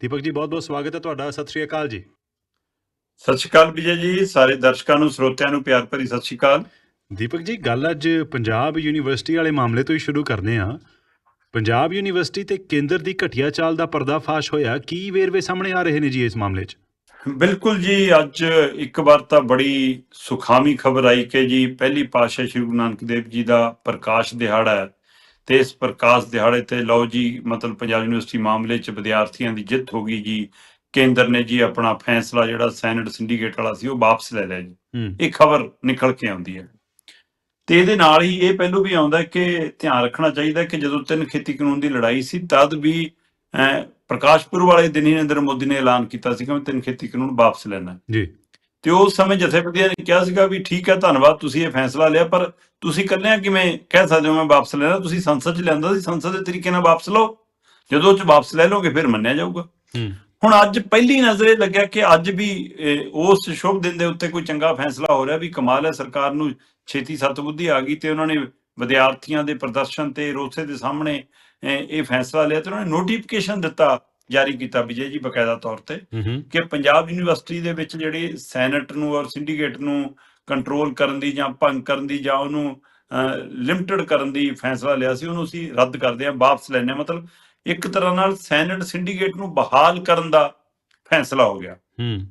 ਦੀਪਕ ਜੀ ਬਹੁਤ ਬਹੁਤ ਸਵਾਗਤ ਹੈ ਤੁਹਾਡਾ। ਸਤਿ ਸ਼੍ਰੀ ਅਕਾਲ ਜੀ। ਸਤਿ ਸ਼੍ਰੀ ਅਕਾਲ ਵਿਜੇ ਜੀ ਸਾਰੇ ਦਰਸ਼ਕਾਂ ਨੂੰ ਸਰੋਤਿਆਂ ਨੂੰ ਪਿਆਰ ਭਰੀ ਸਤਿ ਸ਼੍ਰੀ ਅਕਾਲ। ਦੀਪਕ ਜੀ ਗੱਲ ਅੱਜ ਪੰਜਾਬ ਯੂਨੀਵਰਸਿਟੀ ਵਾਲੇ ਮਾਮਲੇ ਤੋਂ ਹੀ ਸ਼ੁਰੂ ਕਰਨੇ ਆ। ਪੰਜਾਬ ਯੂਨੀਵਰਸਿਟੀ ਤੇ ਕੇਂਦਰ ਦੀ ਘਟੀਆ ਚਾਲ ਦਾ ਪਰਦਾਫਾਸ਼ ਹੋਇਆ। ਕੀ ਵੇਰਵੇ ਸਾਹਮਣੇ ਆ ਰਹੇ ਨੇ ਜੀ ਇਸ ਮਾਮਲੇ 'ਚ? ਬਿਲਕੁਲ ਜੀ ਅੱਜ ਇੱਕ ਵਾਰ ਤਾਂ ਬੜੀ ਸੁਖਾਵੀ ਖਬਰ ਆਈ ਕਿ ਜੀ ਪਹਿਲੀ ਪਾਤਸ਼ਾਹ ਸ੍ਰੀ ਗੁਰੂ ਨਾਨਕ ਦੇਵ ਜੀ ਦਾ ਪ੍ਰਕਾਸ਼ ਦਿਹਾੜਾ ਹੈ। ਤੇ ਇਸ ਪ੍ਰਕਾਸ਼ ਦਿਹਾੜੇ ਤੇ ਲਓ ਜੀ ਮਤਲਬ ਪੰਜਾਬ ਯੂਨੀਵਰਸਿਟੀ ਮਾਮਲੇ 'ਚ ਵਿਦਿਆਰਥੀਆਂ ਦੀ ਜਿੱਤ ਹੋ ਗਈ ਜੀ। ਕੇਂਦਰ ਨੇ ਜੀ ਆਪਣਾ ਫੈਸਲਾ ਜਿਹੜਾ ਸੈਨੇਟ ਸਿੰਡੀਕੇਟ ਵਾਲਾ ਸੀ ਉਹ ਵਾਪਸ ਲੈ ਲਿਆ ਜੀ। ਇਹ ਖਬਰ ਨਿਕਲ ਕੇ ਆਉਂਦੀ ਹੈ। ਤੇ ਇਹਦੇ ਨਾਲ ਹੀ ਇਹ ਪਹਿਲੂ ਵੀ ਆਉਂਦਾ ਕਿ ਧਿਆਨ ਰੱਖਣਾ ਚਾਹੀਦਾ ਕਿ ਜਦੋਂ ਤਿੰਨ ਖੇਤੀ ਕਾਨੂੰਨ ਦੀ ਲੜਾਈ ਸੀ ਤਦ ਵੀ ਅਹ, ਪ੍ਰਕਾਸ਼ ਪੁਰਬ ਵਾਲੇ ਦਿਨ ਹੀ ਨਰਿੰਦਰ ਮੋਦੀ ਨੇ ਐਲਾਨ ਕੀਤਾ ਸੀ ਕਿ ਮੈਂ ਤਿੰਨ ਖੇਤੀ ਕਾਨੂੰਨ ਵਾਪਸ ਲੈਣਾ। ਜੀ। ਤੇ ਉਸ ਸਮੇਂ ਜਥੇਬੰਦੀਆਂ ਨੇ ਕਿਹਾ ਸੀਗਾ ਵੀ ਠੀਕ ਹੈ ਧੰਨਵਾਦ ਤੁਸੀਂ ਇਹ ਫੈਸਲਾ ਲਿਆ ਪਰ ਤੁਸੀਂ ਇਕੱਲਿਆਂ ਕਿਵੇਂ ਕਹਿ ਸਕਦੇ ਹੋ ਮੈਂ ਵਾਪਸ ਲੈਣਾ? ਤੁਸੀਂ ਸੰਸਦ 'ਚ ਲਿਆਂਦਾ ਸੀ ਸੰਸਦ ਦੇ ਤਰੀਕੇ ਨਾਲ ਵਾਪਸ ਲਓ। ਜਦੋਂ ਉਹ 'ਚ ਵਾਪਸ ਲੈ ਲਓਗੇ ਫਿਰ ਮੰਨਿਆ ਜਾਊਗਾ। ਹੁਣ ਅੱਜ ਪਹਿਲੀ ਨਜ਼ਰ ਇਹ ਲੱਗਿਆ ਕਿ ਅੱਜ ਵੀ ਉਸ ਸ਼ੁਭ ਦਿਨ ਦੇ ਉੱਤੇ ਕੋਈ ਚੰਗਾ ਫੈਸਲਾ ਹੋ ਰਿਹਾ ਵੀ ਕਮਾਲ ਹੈ ਸਰਕਾਰ ਨੂੰ ਛੇਤੀ ਸਤਬੁੱਧੀ ਆ ਗਈ ਤੇ ਉਹਨਾਂ ਨੇ ਵਿਦਿਆਰਥੀਆਂ ਦੇ ਪ੍ਰਦਰਸ਼ਨ ਤੇ ਰੋਸੇ ਦੇ ਸਾਹਮਣੇ ਇਹ ਫੈਸਲਾ ਲਿਆ ਤੇ ਉਹਨਾਂ ਨੇ ਨੋਟੀਫਿਕੇਸ਼ਨ ਦਿੱਤਾ ਜਾਰੀ ਕੀਤਾ ਵਿਜੇ ਜੀ ਬਕਾਇਦਾ ਤੌਰ ਤੇ ਕਿ ਪੰਜਾਬ ਯੂਨੀਵਰਸਿਟੀ ਦੇ ਵਿੱਚ ਜਿਹੜੇ ਸੈਨੇਟ ਨੂੰ ਔਰ ਸਿੰਡੀਕੇਟ ਨੂੰ ਕੰਟਰੋਲ ਕਰਨ ਦੀ ਜਾਂ ਭੰਗ ਕਰਨ ਦੀ ਜਾਂ ਉਹਨੂੰ ਲਿਮਟਿਡ ਕਰਨ ਦੀ ਫੈਸਲਾ ਲਿਆ ਸੀ ਉਹਨੂੰ ਅਸੀਂ ਰੱਦ ਕਰਦੇ ਹਾਂ ਵਾਪਸ ਹਾਂ। ਮਤਲਬ ਇੱਕ ਤਰ੍ਹਾਂ ਨਾਲ ਸੈਨੇਟ ਸਿੰਡੀਕੇਟ ਨੂੰ ਬਹਾਲ ਕਰਨ ਦਾ ਫੈਸਲਾ ਹੋ ਗਿਆ। ਹੂੰ।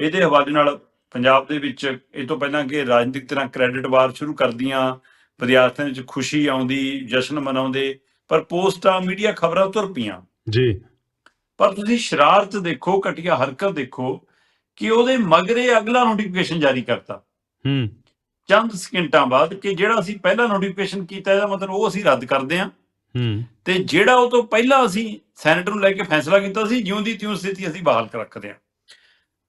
ਇਹਦੇ ਹਵਾਲੇ ਨਾਲ ਪੰਜਾਬ ਦੇ ਵਿੱਚ ਇਹ ਤੋਂ ਪਹਿਲਾਂ ਕਿ ਰਾਜਨੀਤਿਕ ਤਰ੍ਹਾਂ ਕ੍ਰੈਡਿਟ ਵਾਰ ਸ਼ੁਰੂ ਕਰਦੀਆਂ ਵਿਦਿਆਰਥੀਆਂ ਵਿੱਚ ਖੁਸ਼ੀ ਆਉਂਦੀ ਜਸ਼ਨ ਮਨਾਉਂਦੇ ਪਰ ਪੋਸਟਾਂ ਮੀਡੀਆ ਖਬਰਾਂ ਤੁਰ ਪਈਆਂ। ਜੀ। ਪਰ ਤੁਸੀਂ ਸ਼ਰਾਰਤ ਦੇਖੋ ਘਟੀਆ ਹਰਕਤ ਦੇਖੋ ਕਿ ਉਹਦੇ ਮਗਰੇ ਅਗਲਾ ਨੋਟੀਫਿਕੇਸ਼ਨ ਜਾਰੀ ਕਰਤਾ। ਹੂੰ। ਚੰਦ ਸਕਿੰਟਾਂ ਬਾਅਦ ਕਿ ਜਿਹੜਾ ਅਸੀਂ ਪਹਿਲਾ ਨੋਟੀਫਿਕੇਸ਼ਨ ਕੀਤਾ ਇਹਦਾ ਮਤਲਬ ਉਹ ਅਸੀਂ ਰੱਦ ਕਰਦੇ ਹਾਂ। ਹੂੰ। ਤੇ ਜਿਹੜਾ ਉਹ ਤੋਂ ਪਹਿਲਾਂ ਅਸੀਂ ਸੈਨੇਟ ਨੂੰ ਲੈ ਕੇ ਫੈਸਲਾ ਕੀਤਾ ਸੀ ਜਿਉਂ ਦੀ ਤਿਉਂ ਸਥਿਤੀ ਅਸੀਂ ਬਹਾਲ ਕਰ ਰੱਖਦੇ ਹਾਂ।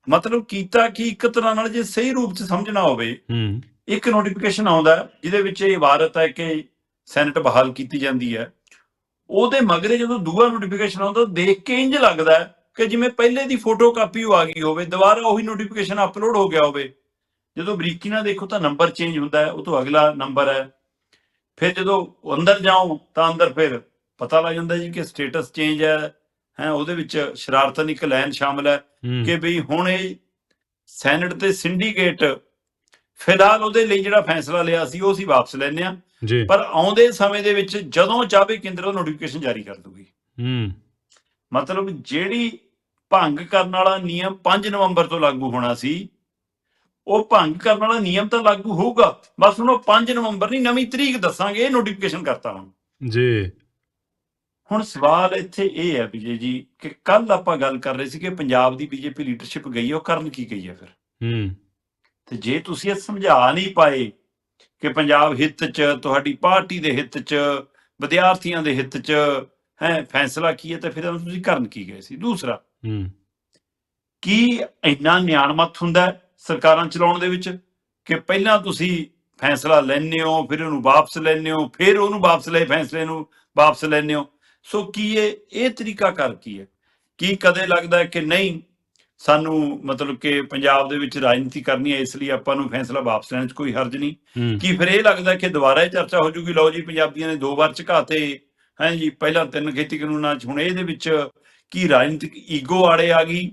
ਮਤਲਬ ਕੀਤਾ ਕਿ ਇੱਕ ਤਰ੍ਹਾਂ ਨਾਲ ਜੇ ਸਹੀ ਰੂਪ 'ਚ ਸਮਝਣਾ ਹੋਵੇ ਹੂੰ। ਇੱਕ ਨੋਟੀਫਿਕੇਸ਼ਨ ਆਉਂਦਾ ਜਿਹਦੇ ਵਿੱਚ ਇਹ ਇਬਾਰਤ ਹੈ ਕਿ ਸੈਨੇਟ ਬਹਾਲ ਕੀਤੀ ਜਾਂਦੀ ਹੈ। ਉਹਦੇ ਮਗਰੇ ਜਦੋਂ ਦੂਆ ਨੋਟੀਫਿਕੇਸ਼ਨ ਆਉਂਦਾ ਦੇਖ ਕੇ ਇੰਜ ਲੱਗਦਾ ਕਿ ਜਿਵੇਂ ਪਹਿਲੇ ਦੀ ਫੋਟੋ ਕਾਪੀ ਆ ਗਈ ਹੋਵੇ ਦੁਬਾਰਾ ਉਹੀ ਨੋਟੀਫਿਕੇਸ਼ਨ ਅਪਲੋਡ ਹੋ ਗਿਆ ਹੋਵੇ। ਜਦੋਂ ਬਰੀਕੀ ਨਾਲ ਦੇਖੋ ਤਾਂ ਨੰਬਰ ਚੇਂਜ ਹੁੰਦਾ ਹੈ ਉਹ ਤੋਂ ਅਗਲਾ ਨੰਬਰ ਹੈ। ਫਿਰ ਜਦੋਂ ਅੰਦਰ ਜਾਓ ਤਾਂ ਅੰਦਰ ਫਿਰ ਪਤਾ ਲੱਗ ਜਾਂਦਾ ਜੀ ਕਿ ਸਟੇਟਸ ਚੇਂਜ ਹੈ ਹੈ ਉਹਦੇ ਵਿੱਚ ਸ਼ਰਾਰਤਨ ਇੱਕ ਲਾਈਨ ਸ਼ਾਮਲ ਹੈ ਕਿ ਵੀ ਹੁਣ ਇਹ ਸੈਨੇਟ ਤੇ ਸਿੰਡੀਕੇਟ ਫਿਲਹਾਲ ਉਹਦੇ ਲਈ ਜਿਹੜਾ ਫੈਸਲਾ ਲਿਆ ਸੀ ਉਹ ਅਸੀਂ ਵਾਪਸ ਲੈਨੇ ਆ ਜੀ। ਪਰ ਆਉਂਦੇ ਸਮੇਂ ਦੇ ਵਿੱਚ ਜਦੋਂ ਚਾਹੇ ਕੇਂਦਰ ਨੋਟੀਫਿਕੇਸ਼ਨ ਜਾਰੀ ਕਰ ਦੂਗੀ। ਹੂੰ। ਮਤਲਬ ਜਿਹੜੀ ਭੰਗ ਕਰਨ ਵਾਲਾ ਨਿਯਮ 5 ਨਵੰਬਰ ਤੋਂ ਲਾਗੂ ਹੋਣਾ ਸੀ ਉਹ ਭੰਗ ਕਰਨ ਵਾਲਾ ਨਿਯਮ ਤਾਂ ਲਾਗੂ ਹੋਊਗਾ। ਬਸ ਹੁਣ ਉਹ 5 ਨਵੰਬਰ ਨਹੀਂ ਨਵੀਂ ਤਰੀਕ ਦੱਸਾਂਗੇ ਇਹ ਨੋਟੀਫਿਕੇਸ਼ਨ ਕਰਤਾ ਹੁਣ। ਜੀ। ਹੁਣ ਸਵਾਲ ਇੱਥੇ ਇਹ ਹੈ ਵਿਜੇ ਜੀ ਕਿ ਕੱਲ ਆਪਾਂ ਗੱਲ ਕਰ ਰਹੇ ਸੀ ਕਿ ਪੰਜਾਬ ਦੀ ਬੀਜੇਪੀ ਲੀਡਰਸ਼ਿਪ ਗਈ ਉਹ ਕਰਨ ਕੀ ਗਈ ਹੈ ਫਿਰ? ਹੂੰ। ਤੇ ਜੇ ਤੁਸੀਂ ਇਹ ਸਮਝਾ ਨਹੀਂ ਪਾਏ ਕਿ ਪੰਜਾਬ ਹਿੱਤ 'ਚ ਤੁਹਾਡੀ ਪਾਰਟੀ ਦੇ ਹਿੱਤ 'ਚ ਵਿਦਿਆਰਥੀਆਂ ਦੇ ਹਿੱਤ 'ਚ ਹੈ ਫੈਸਲਾ ਕੀ ਹੈ ਤਾਂ ਫਿਰ ਤੁਸੀਂ ਕਰਨ ਕੀ ਗਏ ਸੀ? ਦੂਸਰਾ ਹੂੰ। ਕੀ ਇੰਨਾ ਨਿਆਣਮਤ ਹੁੰਦਾ ਸਰਕਾਰਾਂ ਚਲਾਉਣ ਦੇ ਵਿੱਚ? ਕਿ ਪਹਿਲਾਂ ਤੁਸੀਂ ਫੈਸਲਾ ਲੈਂਦੇ ਹੋ ਫਿਰ ਉਹਨੂੰ ਵਾਪਸ ਲੈਂਦੇ ਹੋ ਫਿਰ ਉਹਨੂੰ ਵਾਪਸ ਲਏ ਫੈਸਲੇ ਨੂੰ ਵਾਪਸ ਲੈਂਦੇ ਹੋ। ਸੋ ਕੀ ਇਹ ਇਹ ਤਰੀਕਾ ਕਰ ਕੀ ਹੈ? ਕੀ ਕਦੇ ਲੱਗਦਾ ਹੈ ਕਿ ਨਹੀਂ ਸਾਨੂੰ ਮਤਲਬ ਕਿ ਪੰਜਾਬ ਦੇ ਵਿੱਚ ਰਾਜਨੀਤੀ ਕਰਨੀ ਹੈ ਇਸ ਲਈ ਆਪਾਂ ਨੂੰ ਫੈਸਲਾ ਵਾਪਸ ਲੈਣ 'ਚ ਕੋਈ ਹਰਜ ਨਹੀਂ। ਕੀ ਫਿਰ ਇਹ ਲੱਗਦਾ ਕਿ ਦੁਬਾਰਾ ਇਹ ਚਰਚਾ ਹੋ ਜੂਗੀ? ਲਓ ਜੀ ਪੰਜਾਬੀਆਂ ਨੇ ਦੋ ਵਾਰ ਝੁਕਾਤੇ ਹੈ ਜੀ ਪਹਿਲਾਂ ਤਿੰਨ ਖੇਤੀ ਕਾਨੂੰਨਾਂ 'ਚ ਹੁਣ ਇਹਦੇ ਵਿੱਚ ਕੀ ਰਾਜਨੀਤਿਕ ਈਗੋ ਆੜੇ ਆ ਗਈ?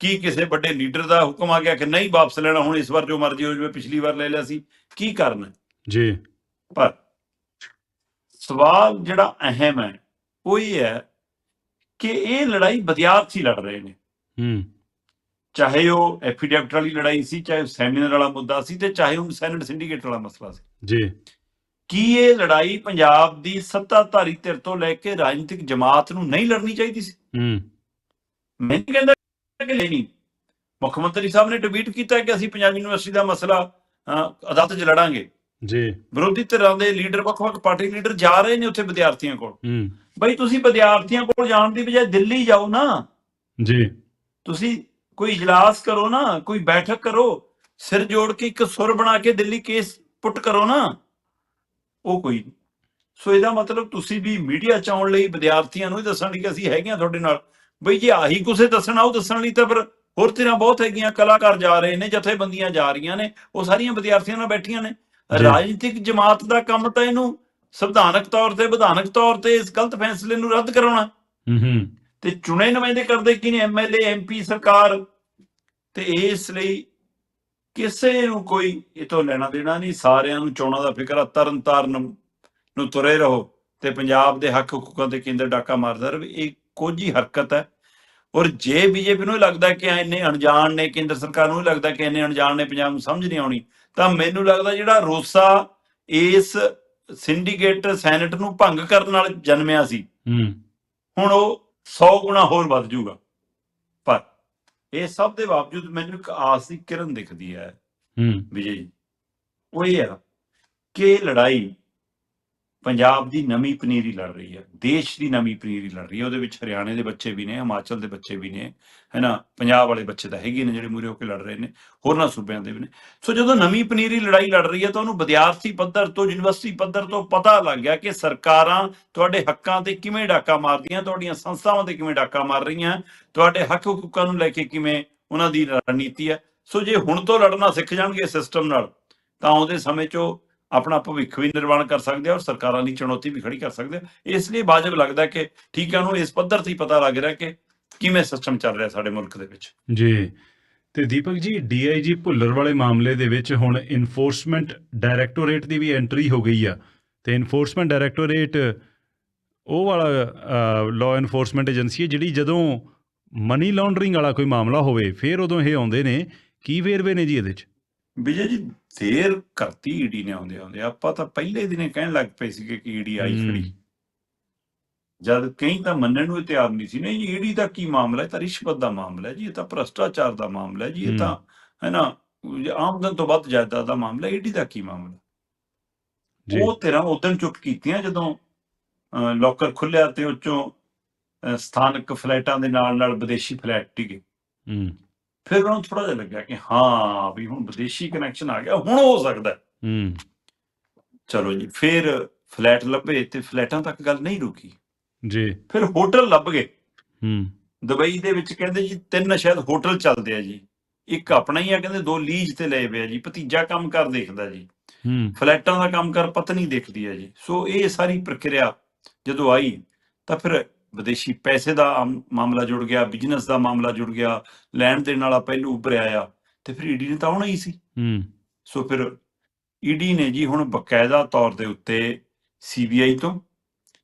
ਕੀ ਕਿਸੇ ਵੱਡੇ ਲੀਡਰ ਦਾ ਹੁਕਮ ਆ ਗਿਆ ਕਿ ਨਹੀਂ ਵਾਪਸ ਲੈਣਾ ਹੁਣ ਇਸ ਵਾਰ ਜੋ ਮਰਜ਼ੀ ਹੋ ਜਾਵੇ ਪਿਛਲੀ ਵਾਰ ਲੈ ਲਿਆ ਸੀ। ਕੀ ਕਰਨਾ ਜੀ। ਪਰ ਸਵਾਲ ਜਿਹੜਾ ਅਹਿਮ ਹੈ ਉਹ ਇਹ ਹੈ ਕਿ ਇਹ ਲੜਾਈ ਵਿਦਿਆਰਥੀ ਲੜ ਰਹੇ ਨੇ। ਹੂੰ। ਚਾਹੇ ਉਹ ਐਫੀਡੈਵਿਟ ਵਾਲੀ ਲੜਾਈ ਸੀ ਚਾਹੇ ਸੈਮੀਨਾਰ ਵਾਲਾ ਮੁੱਦਾ ਸੀ ਤੇ ਚਾਹੇ ਉਹ ਸੈਨੇਟ ਸਿੰਡੀਕੇਟ ਵਾਲਾ ਮਸਲਾ ਸੀ। ਜੀ। ਕੀ ਇਹ ਲੜਾਈ ਪੰਜਾਬ ਦੀ ਸੱਤਾਧਾਰੀ ਧਿਰ ਤੋਂ ਲੈ ਕੇ ਰਾਜਨੀਤਿਕ ਜਮਾਤ ਨੂੰ ਨਹੀਂ ਲੜਨੀ ਚਾਹੀਦੀ ਸੀ? ਹੂੰ। ਮੈਂ ਨਹੀਂ ਕਹਿੰਦਾ ਕਿ ਲੈਣੀ ਮੁੱਖ ਮੰਤਰੀ ਸਾਹਿਬ ਨੇ ਟਵੀਟ ਕੀਤਾ ਕਿ ਅਸੀਂ ਪੰਜਾਬ ਯੂਨੀਵਰਸਿਟੀ ਦਾ ਮਸਲਾ ਅਦਾਲਤ 'ਚ ਲੜਾਂਗੇ। ਜੀ। ਵਿਰੋਧੀ ਧਿਰਾਂ ਦੇ ਲੀਡਰ ਵੱਖ-ਵੱਖ ਪਾਰਟੀ ਲੀਡਰ ਜਾ ਰਹੇ ਨੇ ਉੱਥੇ ਵਿਦਿਆਰਥੀਆਂ ਕੋਲ। ਹੂੰ। ਬਈ ਤੁਸੀਂ ਵਿਦਿਆਰਥੀਆਂ ਕੋਲ ਜਾਣ ਦੀ ਬਜਾਏ ਦਿੱਲੀ ਜਾਓ ਨਾ। ਜੀ। ਤੁਸੀਂ ਕੋਈ ਇਜਲਾਸ ਕਰੋ ਨਾ ਕੋਈ ਬੈਠਕ ਕਰੋ ਸਿਰ ਜੋੜ ਕੇ ਇੱਕ ਸੁਰ ਬਣਾ ਕੇ ਦਿੱਲੀ ਕੇਸ ਪੁੱਟ ਕਰੋ ਨਾ ਉਹ ਕੋਈ ਨਹੀਂ। ਸੋ ਇਹਦਾ ਮਤਲਬ ਤੁਸੀਂ ਵੀ ਮੀਡੀਆ ਚ ਆਉਣ ਲਈ ਵਿਦਿਆਰਥੀਆਂ ਨੂੰ ਦੱਸਣ ਲਈ ਕਿ ਅਸੀਂ ਹੈਗੇ ਤੁਹਾਡੇ ਨਾਲ। ਬਈ ਜੇ ਆਹੀ ਕੁਸੇ ਦੱਸਣਾ ਉਹ ਦੱਸਣ ਲਈ ਤਾਂ ਫਿਰ ਹੋਰ ਤਰ੍ਹਾਂ ਬਹੁਤ ਹੈਗੀਆਂ ਕਲਾਕਾਰ ਜਾ ਰਹੇ ਨੇ ਜਥੇਬੰਦੀਆਂ ਜਾ ਰਹੀਆਂ ਨੇ ਉਹ ਸਾਰੀਆਂ ਵਿਦਿਆਰਥੀਆਂ ਨਾਲ ਬੈਠੀਆਂ ਨੇ। ਰਾਜਨੀਤਿਕ ਜਮਾਤ ਦਾ ਕੰਮ ਤਾਂ ਇਹਨੂੰ ਸੰਵਿਧਾਨਕ ਤੌਰ ਤੇ ਵਿਧਾਨਕ ਤੌਰ ਤੇ ਇਸ ਗਲਤ ਫੈਸਲੇ ਨੂੰ ਰੱਦ ਕਰਾਉਣਾ। ਹੂੰ ਹੂੰ। ਤੇ ਚੁਣੇ ਨੁਮਾਇੰਦੇ ਕਰਦੇ ਕੀ ਨੇ ਐਮਐਲਏ ਐਮਪੀ ਸਰਕਾਰ? ਤੇ ਇਸ ਲਈ ਕਿਸੇ ਨੂੰ ਕੋਈ ਇਹ ਤੋਂ ਲੈਣਾ ਦੇਣਾ ਨਹੀਂ। ਸਾਰਿਆਂ ਨੂੰ ਚੋਣਾਂ ਦਾ ਫਿਕਰ ਆ ਤਰਨ ਤਾਰਨ ਨੂੰ ਤੁਰੇ ਰਹੋ ਤੇ ਪੰਜਾਬ ਦੇ ਹੱਕ ਹਕੂਕਾਂ ਤੇ ਕੇਂਦਰ ਡਾਕਾ ਮਾਰਦਾ ਰਹੇ। ਇਹ ਕੋਝੀ ਹਰਕਤ ਹੈ। ਔਰ ਜੇ ਬੀਜੇਪੀ ਨੂੰ ਲੱਗਦਾ ਕਿ ਇੰਨੇ ਅਣਜਾਣ ਨੇ ਕੇਂਦਰ ਸਰਕਾਰ ਨੂੰ ਲੱਗਦਾ ਕਿ ਇੰਨੇ ਅਣਜਾਣ ਨੇ ਪੰਜਾਬ ਨੂੰ ਸਮਝ ਨਹੀਂ ਆਉਣੀ ਤਾਂ ਮੈਨੂੰ ਲੱਗਦਾ ਜਿਹੜਾ ਰੋਸਾ ਇਸ ਸਿੰਡੀਕੇਟ ਸੈਨੇਟ ਨੂੰ ਭੰਗ ਕਰਨ ਨਾਲ ਜਨਮਿਆ ਸੀ ਹੂੰ। ਹੁਣ ਉਹ 100 ਗੁਣਾ ਹੋਰ ਵੱਧ ਜਾਊਗਾ। ਪਰ ਇਹ ਸਭ ਦੇ ਬਾਵਜੂਦ ਮੈਨੂੰ ਇੱਕ ਆਸ ਦੀ ਕਿਰਨ ਦਿਖਦੀ ਹੈ ਹੂੰ। ਵਿਜੇ ਜੀ। ਉਹ ਇਹ ਆ ਕਿ ਲੜਾਈ ਪੰਜਾਬ ਦੀ ਨਵੀਂ ਪਨੀਰੀ ਲੜ ਰਹੀ ਹੈ, ਦੇਸ਼ ਦੀ ਨਵੀਂ ਪਨੀਰੀ ਲੜ ਰਹੀ ਹੈ। ਉਹਦੇ ਵਿੱਚ ਹਰਿਆਣੇ ਦੇ ਬੱਚੇ ਵੀ ਨੇ, ਹਿਮਾਚਲ ਦੇ ਬੱਚੇ ਵੀ ਨੇ, ਹੈਨਾ? ਪੰਜਾਬ ਵਾਲੇ ਬੱਚੇ ਤਾਂ ਹੈਗੇ ਨੇ ਜਿਹੜੇ ਮੂਰੇ ਹੋ ਕੇ ਲੜ ਰਹੇ ਨੇ, ਹੋਰਨਾਂ ਸੂਬਿਆਂ ਦੇ ਵੀ ਨੇ। ਸੋ ਜਦੋਂ ਨਵੀਂ ਪਨੀਰੀ ਲੜਾਈ ਲੜ ਰਹੀ ਹੈ ਤਾਂ ਉਹਨੂੰ ਵਿਦਿਆਰਥੀ ਪੱਧਰ ਤੋਂ, ਯੂਨੀਵਰਸਿਟੀ ਪੱਧਰ ਤੋਂ ਪਤਾ ਲੱਗ ਗਿਆ ਕਿ ਸਰਕਾਰਾਂ ਤੁਹਾਡੇ ਹੱਕਾਂ ਤੇ ਕਿਵੇਂ ਡਾਕਾ ਮਾਰਦੀਆਂ, ਤੁਹਾਡੀਆਂ ਸੰਸਥਾਵਾਂ ਤੇ ਕਿਵੇਂ ਡਾਕਾ ਮਾਰ ਰਹੀਆਂ, ਤੁਹਾਡੇ ਹੱਕ ਹਕੂਕਾਂ ਨੂੰ ਲੈ ਕੇ ਕਿਵੇਂ ਉਹਨਾਂ ਦੀ ਰਣਨੀਤੀ ਹੈ। ਸੋ ਜੇ ਹੁਣ ਤੋਂ ਲੜਨਾ ਸਿੱਖ ਜਾਣਗੇ ਸਿਸਟਮ ਨਾਲ, ਤਾਂ ਆਉਂਦੇ ਸਮੇਂ 'ਚੋਂ ਆਪਣਾ ਭਵਿੱਖ ਵੀ ਨਿਰਮਾਣ ਕਰ ਸਕਦੇ ਆ ਔਰ ਸਰਕਾਰਾਂ ਦੀ ਚੁਣੌਤੀ ਵੀ ਖੜੀ ਕਰ ਸਕਦੇ ਆ। ਇਸ ਲਈ ਬਾਜਬ ਲੱਗਦਾ ਕਿ ਠੀਕ ਹੈ ਉਹਨੂੰ ਇਸ ਪੱਧਰ ਤੇ ਪਤਾ ਲੱਗ ਰਿਹਾ ਕਿ ਕਿਵੇਂ ਸਿਸਟਮ ਚੱਲ ਰਿਹਾ ਸਾਡੇ ਮੁਲਕ ਦੇ ਵਿੱਚ। ਜੀ। ਤੇ ਦੀਪਕ ਜੀ ਡੀਆਈਜੀ ਭੁੱਲਰ ਵਾਲੇ ਮਾਮਲੇ ਦੇ ਵਿੱਚ ਹੁਣ ਇਨਫੋਰਸਮੈਂਟ ਡਾਇਰੈਕਟੋਰੇਟ ਦੀ ਵੀ ਐਂਟਰੀ ਹੋ ਗਈ ਆ। ਤੇ ਇਨਫੋਰਸਮੈਂਟ ਡਾਇਰੈਕਟੋਰੇਟ ਉਹ ਵਾਲਾ ਲਾਅ ਇਨਫੋਰਸਮੈਂਟ ਏਜੰਸੀ ਹੈ ਜਿਹੜੀ ਜਦੋਂ ਮਨੀ ਲਾਂਡਰਿੰਗ ਵਾਲਾ ਕੋਈ ਮਾਮਲਾ ਹੋਵੇ, ਫਿਰ ਉਦੋਂ ਇਹ ਆਉਂਦੇ ਨੇ। ਕੀ ਵੇਰਵੇ ਨੇ ਜੀ ਇਹਦੇ 'ਚ? ਵਿਜੇ ਜੀ ਦੇਰ ਕਰਤੀ ਈਡੀ ਨੇ ਆਉਂਦੇ ਆਉਂਦੇ। ਆਪਾਂ ਤਾਂ ਪਹਿਲੇ ਦਿਨੇ ਕਹਿਣ ਲੱਗ ਪਏ ਸੀਗੇ ਕਿ ਈਡੀ ਆਈ। ਖੜੀ। ਜਦ ਕਈ ਤਾਂ ਮੰਨਣ ਨੂੰ ਤਿਆਰ ਨਹੀਂ ਸੀ। ਨਹੀਂ ਈਡੀ ਦਾ ਕੀ ਮਾਮਲਾ ਹੈ? ਤਾਂ ਰਿਸ਼ਵਤ ਦਾ ਮਾਮਲਾ ਹੈ ਜੀ ਇਹ ਤਾਂ ਭ੍ਰਸ਼ਟਾਚਾਰ ਦਾ ਮਾਮਲਾ ਹੈ ਜੀ ਇਹ। ਤਾਂ ਹੈ। ਨਾ? ਆਮਦਨ ਤੋਂ ਵੱਧ ਜਾਇਦਾਦ ਦਾ ਮਾਮਲਾ ਈਡੀ ਦਾ ਕੀ ਮਾਮਲਾ? ਜੀ। ਉਹ ਤੇਰਾ ਉਦੋਂ ਚੁੱਪ ਕੀਤੀਆਂ ਜਦੋਂ ਲੋਕਰ ਖੁੱਲਿਆ ਤੇ ਉੱਚੋਂ ਸਥਾਨਕ ਫਲੈਟਾਂ ਦੇ ਨਾਲ ਨਾਲ ਵਿਦੇਸ਼ੀ ਫਲੈਟ ਟਿਕੇ ਹੂੰ। ਫਿਰ ਉਹਨਾਂ ਨੂੰ ਥੋੜਾ ਜਿਹਾ ਲੱਗਿਆ ਕਿ ਹਾਂ ਵੀ ਹੁਣ ਵਿਦੇਸ਼ੀ ਕਨੈਕਸ਼ਨ ਆ ਗਿਆ ਹੁਣ ਹੋ ਸਕਦਾ ਹੈ। ਚਲੋ ਜੀ ਫਿਰ ਫਲੈਟ ਲੱਭੇ ਤੇ ਫਲੈਟਾਂ ਤੱਕ ਗੱਲ ਨਹੀਂ ਰੁਕੀ। ਜੀ। ਫਿਰ ਹੋਟਲ ਲੱਭ ਗਏ। ਹੂੰ। ਦੁਬਈ ਦੇ ਵਿੱਚ ਕਹਿੰਦੇ ਜੀ ਤਿੰਨ ਸ਼ਾਇਦ ਹੋਟਲ ਚੱਲਦੇ ਆ ਜੀ। ਇੱਕ ਆਪਣਾ ਹੀ ਆ ਕਹਿੰਦੇ ਦੋ ਲੀਜ਼ ਤੇ ਲਏ ਪਏ ਆ ਜੀ ਭਤੀਜਾ ਕੰਮ ਕਰ ਦੇਖਦਾ ਜੀ। ਹੂੰ। ਫਲੈਟਾਂ ਦਾ ਕੰਮ ਕਰ ਪਤਨੀ ਦੇਖਦੀ ਹੈ ਜੀ। ਸੋ ਇਹ ਸਾਰੀ ਪ੍ਰਕਿਰਿਆ ਜਦੋਂ ਆਈ ਤਾਂ ਫਿਰ ਵਿਦੇਸ਼ੀ ਪੈਸੇ ਦਾ ਮਾਮਲਾ ਜੁੜ ਗਿਆ ਬਿਜ਼ਨਸ ਦਾ ਮਾਮਲਾ ਜੁੜ ਗਿਆ ਲੈਣ ਦੇਣ ਵਾਲਾ ਪਹਿਲੂ ਉੱਭਰ ਆਇਆ ਤੇ ਫਿਰ ਈਡੀ ਨੇ ਤਾਂ ਆਉਣਾ ਹੀ ਸੀ। ਹੂੰ। ਸੋ ਫਿਰ ਈਡੀ ਨੇ ਜੀ ਹੁਣ ਬਕਾਇਦਾ ਤੌਰ ਦੇ ਉੱਤੇ ਸੀਬੀਆਈ ਤੋਂ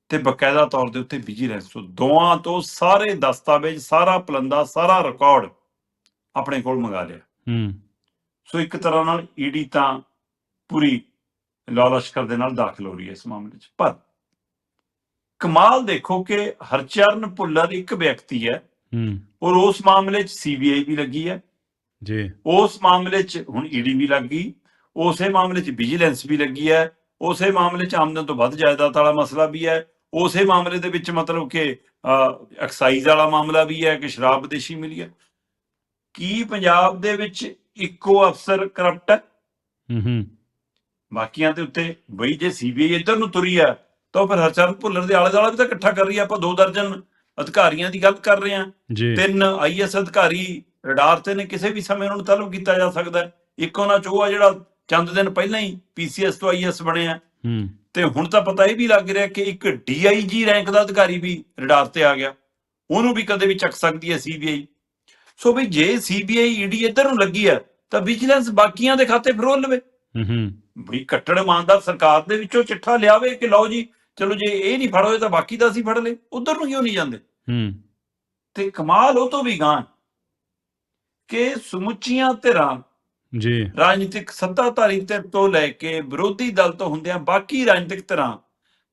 ਤੇ ਬਕਾਇਦਾ ਤੌਰ ਦੇ ਉੱਤੇ ਵਿਜੀਲੈਂਸ ਤੋਂ ਦੋਵਾਂ ਤੋਂ ਸਾਰੇ ਦਸਤਾਵੇਜ਼ ਸਾਰਾ ਪਲੰਦਾ ਸਾਰਾ ਰਿਕਾਰਡ ਆਪਣੇ ਕੋਲ ਮੰਗਾ ਲਿਆ। ਹੂੰ। ਸੋ ਇੱਕ ਤਰ੍ਹਾਂ ਨਾਲ ਈਡੀ ਤਾਂ ਪੂਰੀ ਲਾਅ ਲਸ਼ਕਰ ਦੇ ਨਾਲ ਦਾਖਲ ਹੋ ਰਹੀ ਹੈ ਇਸ ਮਾਮਲੇ 'ਚ। ਪਰ ਕਮਾਲ ਦੇਖੋ ਕਿ ਹਰਚਰਨ ਭੁੱਲਰ ਇੱਕ ਵਿਅਕਤੀ ਹੈ। ਹੂੰ। ਔਰ ਉਸ ਮਾਮਲੇ 'ਚ ਸੀਬੀਆਈ ਵੀ ਲੱਗੀ ਹੈ। ਜੀ। ਉਸ ਮਾਮਲੇ 'ਚ ਹੁਣ ਈਡੀ ਵੀ ਲੱਗ ਗਈ। ਉਸੇ ਮਾਮਲੇ 'ਚ ਵਿਜੀਲੈਂਸ ਵੀ ਲੱਗੀ ਹੈ। ਉਸੇ ਮਾਮਲੇ 'ਚ ਆਮਦਨ ਤੋਂ ਵੱਧ ਜਾਇਦਾਦ ਵਾਲਾ ਮਸਲਾ ਵੀ ਹੈ। ਉਸੇ ਮਾਮਲੇ ਦੇ ਵਿੱਚ ਮਤਲਬ ਕਿ ਐਕਸਾਈਜ਼ ਵਾਲਾ ਮਾਮਲਾ ਵੀ ਹੈ ਕਿ ਸ਼ਰਾਬ ਵਿਦੇਸ਼ੀ ਮਿਲੀ ਹੈ। ਕੀ ਪੰਜਾਬ ਦੇ ਵਿੱਚ ਇੱਕੋ ਅਫਸਰ ਕਰਪਟ ਹੈ? ਹੂੰ ਹੂੰ। ਬਾਕੀਆਂ ਦੇ ਉੱਤੇ ਬਈ ਜੇ ਸੀਬੀਆਈ ਇੱਧਰ ਨੂੰ ਤੁਰੀ ਆ ਤਾਂ ਫਿਰ ਹਰਚਰਨ ਭੁੱਲਰ ਦੇ ਆਲੇ ਦੁਆਲੇ ਵੀ ਤਾਂ ਇਕੱਠਾ ਕਰ ਰਹੀ ਆ ਆਪਾਂ ਦੋ ਦਰਜਨ ਅਧਿਕਾਰੀਆਂ ਦੀ ਗੱਲ ਕਰ ਰਹੇ ਜੀ। ਤਿੰਨ ਆਈਐਸ ਅਧਿਕਾਰੀ ਰਡਾਰ ਤੇ ਨੇ ਕਿਸੇ ਵੀ ਸਮੇਂ ਉਹਨਾਂ ਨੂੰ ਤਲਬ ਕੀਤਾ ਜਾ ਸਕਦਾ ਇੱਕ ਉਹਨਾਂ ਚ ਉਹ ਆ ਜਿਹੜਾ ਚੰਦ ਦਿਨ ਪਹਿਲਾਂ ਹੀ ਪੀਸੀਐਸ ਤੋਂ ਆਈਐਸ ਬਣਿਆ ਤੇ ਹੁਣ ਤਾਂ ਪਤਾ ਇਹ ਵੀ ਲੱਗ ਰਿਹਾ ਕਿ ਇੱਕ ਡੀਆਈਜੀ ਰੈਂਕ ਦਾ ਅਧਿਕਾਰੀ ਵੀ ਰਡਾਰ ਤੇ ਆ ਗਿਆ। ਉਹਨੂੰ ਵੀ ਕਦੇ ਵੀ ਚੱਕ ਸਕਦੀ ਹੈ ਸੀਬੀਆਈ ਸੋ ਵੀ ਜੇ ਸੀਬੀਆਈ ਈਡੀ ਇੱਧਰ ਨੂੰ ਲੱਗੀ ਹੈ ਤਾਂ ਵਿਜੀਲੈਂਸ ਬਾਕੀਆਂ ਦੇ ਖਾਤੇ ਫਰੋਲ ਲਵੇ। ਹੂੰ ਹੂੰ। ਵੀ ਕੱਟੜ ਇਮਾਨਦਾਰ ਸਰਕਾਰ ਦੇ ਵਿੱਚੋਂ ਚਿੱਠਾ ਲਿਆਵੇ ਕਿ ਲਓ ਜੀ ਚਲੋ ਜੇ ਇਹ ਨਹੀਂ ਫੜ ਹੋਏ ਤਾਂ ਬਾਕੀ ਤਾਂ ਅਸੀਂ ਫੜ ਲਏ ਉਧਰ ਨੂੰ ਕਿਉਂ ਨਹੀਂ ਜਾਂਦੇ? ਹੂੰ। ਤੇ ਕਮਾਲ ਉਹ ਤੋਂ ਵੀ ਗਾਂ ਕਿ ਸਮੁੱਚੀਆਂ ਧਿਰਾਂ ਜੀ। ਰਾਜਨੀਤਿਕ ਸੱਤਾਧਾਰੀ ਧਿਰ ਤੋਂ ਲੈ ਕੇ ਵਿਰੋਧੀ ਦਲ ਤੋਂ ਹੁੰਦਿਆਂ ਬਾਕੀ ਰਾਜਨੀਤਿਕ ਧਿਰਾਂ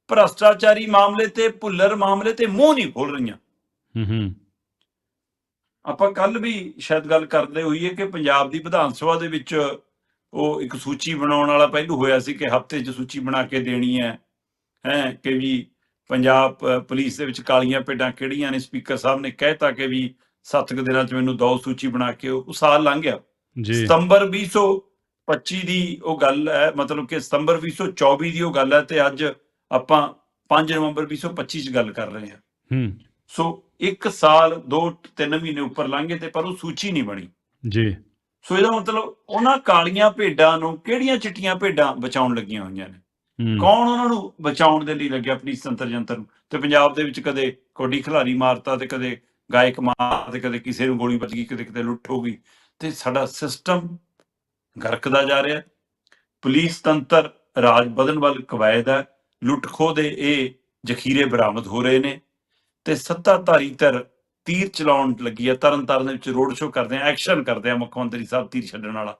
ਭ੍ਰਸ਼ਟਾਚਾਰੀ ਮਾਮਲੇ ਤੇ ਭੁੱਲਰ ਮਾਮਲੇ ਤੇ ਮੂੰਹ ਨਹੀਂ ਖੋਲ ਰਹੀਆਂ। ਹੂੰ ਹੂੰ। ਆਪਾਂ ਕੱਲ ਵੀ ਸ਼ਾਇਦ ਗੱਲ ਕਰਦੇ ਹੋਈਏ ਕਿ ਪੰਜਾਬ ਦੀ ਵਿਧਾਨ ਸਭਾ ਦੇ ਵਿੱਚ ਉਹ ਇੱਕ ਸੂਚੀ ਬਣਾਉਣ ਵਾਲਾ ਪਹਿਲੂ ਹੋਇਆ ਸੀ ਕਿ ਹਫ਼ਤੇ 'ਚ ਸੂਚੀ ਬਣਾ ਕੇ ਦੇਣੀ ਹੈ। ਹੈ ਕਿ ਵੀ ਪੰਜਾਬ ਪੁਲਿਸ ਦੇ ਵਿੱਚ ਕਾਲੀਆਂ ਭੇਡਾਂ ਕਿਹੜੀਆਂ ਨੇ? ਸਪੀਕਰ ਸਾਹਿਬ ਨੇ ਕਹਿਤਾ ਕਿ ਵੀ ਸੱਤ ਕੁ ਦਿਨਾਂ 'ਚ ਮੈਨੂੰ ਦੋ ਸੂਚੀ ਬਣਾ ਕੇ ਉਹ ਸਾਲ ਲੰਘ ਗਿਆ। ਜੀ। ਸਤੰਬਰ 2025 ਦੀ ਉਹ ਗੱਲ ਹੈ ਮਤਲਬ ਕਿ ਸਤੰਬਰ 2024 ਦੀ ਉਹ ਗੱਲ ਹੈ ਤੇ ਅੱਜ ਆਪਾਂ 5 ਨਵੰਬਰ 2025 ਚ ਗੱਲ ਕਰ ਰਹੇ ਹਾਂ। ਹੂੰ। ਸੋ ਇੱਕ ਸਾਲ ਦੋ ਤਿੰਨ ਮਹੀਨੇ ਉੱਪਰ ਲੰਘੇ ਤੇ ਪਰ ਉਹ ਸੂਚੀ ਨਹੀਂ ਬਣੀ। ਜੀ। ਸੋ ਇਹਦਾ ਮਤਲਬ ਉਹਨਾਂ ਕਾਲੀਆਂ ਭੇਡਾਂ ਨੂੰ ਕਿਹੜੀਆਂ ਚਿੱਟੀਆਂ ਭੇਡਾਂ ਬਚਾਉਣ ਲੱਗੀਆਂ ਹੋਈਆਂ ਨੇ? ਕੌਣ ਉਹਨਾਂ ਨੂੰ ਬਚਾਉਣ ਦੇ ਲਈ ਲੱਗਿਆ ਆਪਣੀ ਸੰਤਰ ਜੰਤਰ ਨੂੰ? ਤੇ ਪੰਜਾਬ ਦੇ ਵਿੱਚ ਕਦੇ ਕੋਡੀ ਖਿਲਾਰੀ ਮਾਰਤਾ ਤੇ ਕਦੇ ਗਾਇਕ ਮਾਰ ਤੇ ਕਦੇ ਕਿਸੇ ਨੂੰ ਗੋਲੀ ਵੱਜ ਗਈ ਕਦੇ ਕਿਤੇ ਲੁੱਟ ਹੋ ਗਈ। ਤੇ ਸਾਡਾ ਸਿਸਟਮ ਗਰਕਦਾ ਜਾ ਰਿਹਾ। ਪੁਲਿਸ ਤੰਤਰ ਰਾਜ ਬਦਲਣ ਵੱਲ ਕਵਾਇਦ ਹੈ। ਲੁੱਟ ਖੋਹ ਦੇ ਇਹ ਜ਼ਖੀਰੇ ਬਰਾਮਦ ਹੋ ਰਹੇ ਨੇ। ਤੇ ਸੱਤਾਧਾਰੀ ਧਿਰ ਤੀਰ ਚਲਾਉਣ ਲੱਗੀ ਹੈ। ਤਰਨ ਤਾਰਨ ਦੇ ਵਿੱਚ ਰੋਡ ਸ਼ੋਅ ਕਰਦੇ ਆ ਐਕਸ਼ਨ ਕਰਦੇ ਆ ਮੁੱਖ ਮੰਤਰੀ ਸਾਹਿਬ ਤੀਰ ਛੱਡਣ ਵਾਲਾ।